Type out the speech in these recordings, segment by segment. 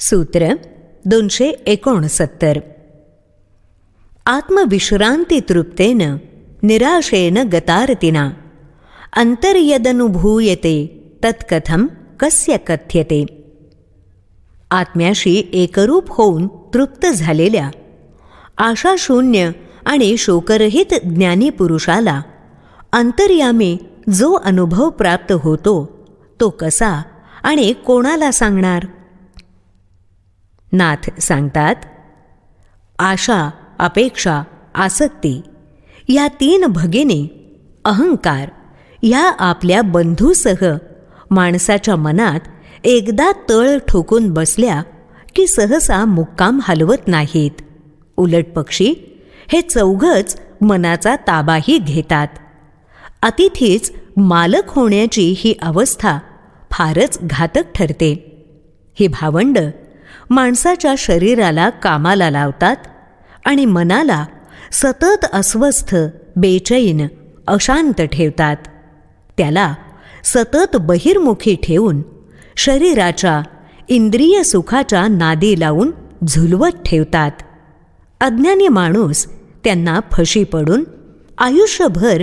सूत्र दोनशे एकोणसत्तर. आत्मविश्रांती तृप्तेन निराशेन गतारतिना. अंतर्यदनुभूयते तत्कथम कस्य कथ्यते. आत्म्याशी एकरूप होऊन तृप्त झालेल्या आशाशून्य आणि शोकरहित ज्ञानी पुरुषाला अंतर्यामी जो अनुभव प्राप्त होतो तो कसा आणि कोणाला सांगणार? नाथ सांगतात आशा अपेक्षा आसक्ती या तीन भगिनी अहंकार या आपल्या बंधूसह माणसाच्या मनात एकदा तळ ठोकून बसल्या की सहसा मुक्काम हलवत नाहीत. उलट पक्षी हे चौघच मनाचा ताबाही घेतात. अतिथीच मालक होण्याची ही अवस्था फारच घातक ठरते. ही भावंड माणसाच्या शरीराला कामाला लावतात आणि मनाला सतत अस्वस्थ बेचैन अशांत ठेवतात. त्याला सतत बहिर्मुखी ठेवून शरीराच्या इंद्रिय सुखाच्या नादी लावून झुलवत ठेवतात. अज्ञानी माणूस त्यांना फशी पडून आयुष्यभर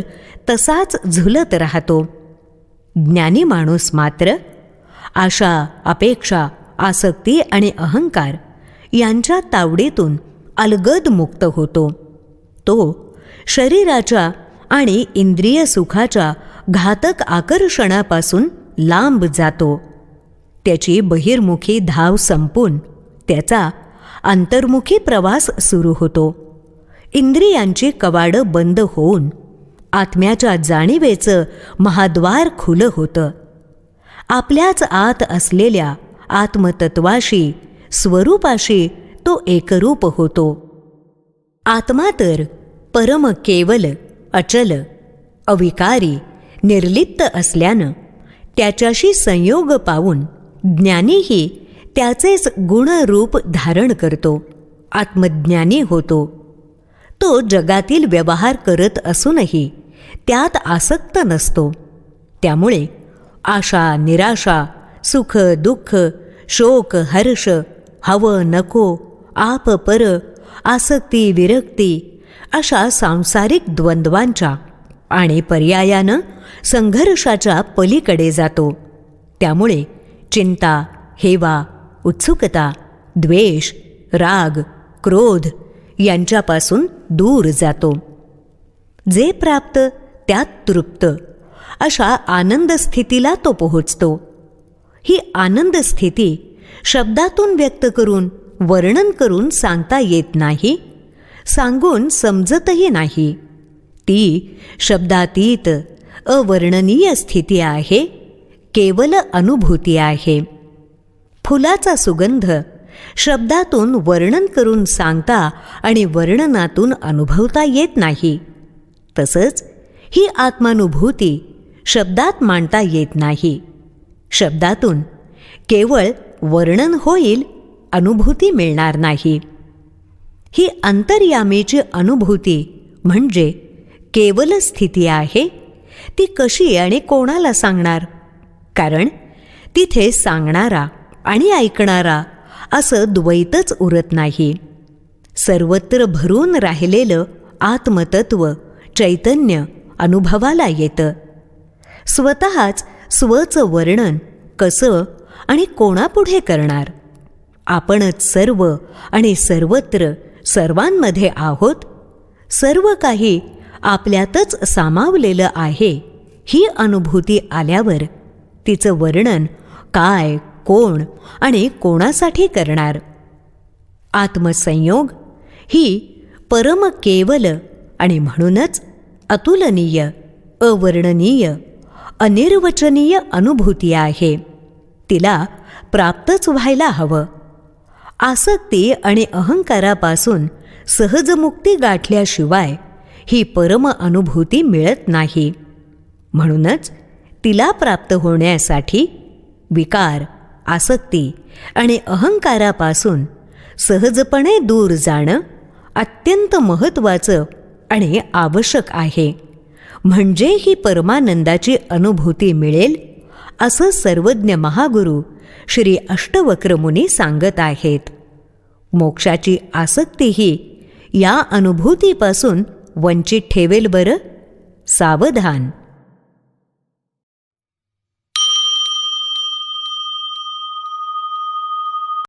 तसाच झुलत राहतो. ज्ञानी माणूस मात्र आशा अपेक्षा आसक्ती आणि अहंकार यांच्या तावडीतून अलगद मुक्त होतो. तो शरीराच्या आणि इंद्रिय सुखाच्या घातक आकर्षणापासून लांब जातो. त्याची बहिर्मुखी धाव संपून त्याचा अंतर्मुखी प्रवास सुरू होतो. इंद्रियांची कवाडं बंद होऊन आत्म्याच्या जाणीवेचं महाद्वार खुलं होतं. आपल्याच आत असलेल्या आत्मतत्वाशी स्वरूपाशी तो एकरूप होतो. आत्मा तर परम केवल अचल अविकारी निर्लिप्त असल्यानं त्याच्याशी संयोग पावून ज्ञानीही त्याचेच गुणरूप धारण करतो आत्मज्ञानी होतो. तो जगातील व्यवहार करत असूनही त्यात आसक्त नसतो. त्यामुळे आशा निराशा सुख दुःख शोक हर्ष हवं नको आप पर आसक्ती विरक्ती अशा सांसारिक द्वंद्वांच्या आणि पर्यायानं संघर्षाच्या पलीकडे जातो. त्यामुळे चिंता हेवा उत्सुकता द्वेष राग क्रोध यांच्यापासून दूर जातो. जे प्राप्त त्यात तृप्त अशा आनंद स्थितीला तो पोहोचतो. ही आनंद स्थिती शब्दातून व्यक्त करून वर्णन करून सांगता येत नाही सांगून समजतही नाही. ती शब्दातीत अवर्णनीय स्थिती आहे केवल अनुभूती आहे. फुलाचा सुगंध शब्दातून वर्णन करून सांगता आणि वर्णनातून अनुभवता येत नाही. तसंच ही आत्मानुभूती शब्दात मांडता येत नाही. शब्दातून केवळ वर्णन होईल अनुभूती मिळणार नाही. ही अंतर्यामीची अनुभूती म्हणजे केवल स्थिती आहे ती कशी आणि कोणाला सांगणार? कारण तिथे सांगणारा आणि ऐकणारा असं द्वैतच उरत नाही. सर्वत्र भरून राहिलेलं आत्मतत्व चैतन्य अनुभवाला येतं. स्वतःच स्वचं वर्णन कसं आणि कोणापुढे करणार? आपणच सर्व आणि सर्वत्र सर्वांमध्ये आहोत. सर्व काही आपल्यातच सामावलेलं आहे ही अनुभूती आल्यावर तिचं वर्णन काय कोण आणि कोणासाठी करणार? आत्मसंयोग ही परम केवल आणि म्हणूनच अतुलनीय अवर्णनीय अनिर्वचनीय अनुभूती आहे. तिला प्राप्तच व्हायला हवं. आसक्ती आणि अहंकारापासून सहजमुक्ती गाठल्याशिवाय ही परम अनुभूती मिळत नाही. म्हणूनच तिला प्राप्त होण्यासाठी विकार आसक्ती आणि अहंकारापासून सहजपणे दूर जाणं अत्यंत महत्त्वाचं आणि आवश्यक आहे. म्हणजे ही परमानंदाची अनुभूती मिळेल? असं सर्वज्ञ महागुरु श्री अष्टवक्रमुनी सांगत आहेत. मोक्षाची आसक्तीही या अनुभूतीपासून वंचित ठेवेल बरं? सावधान!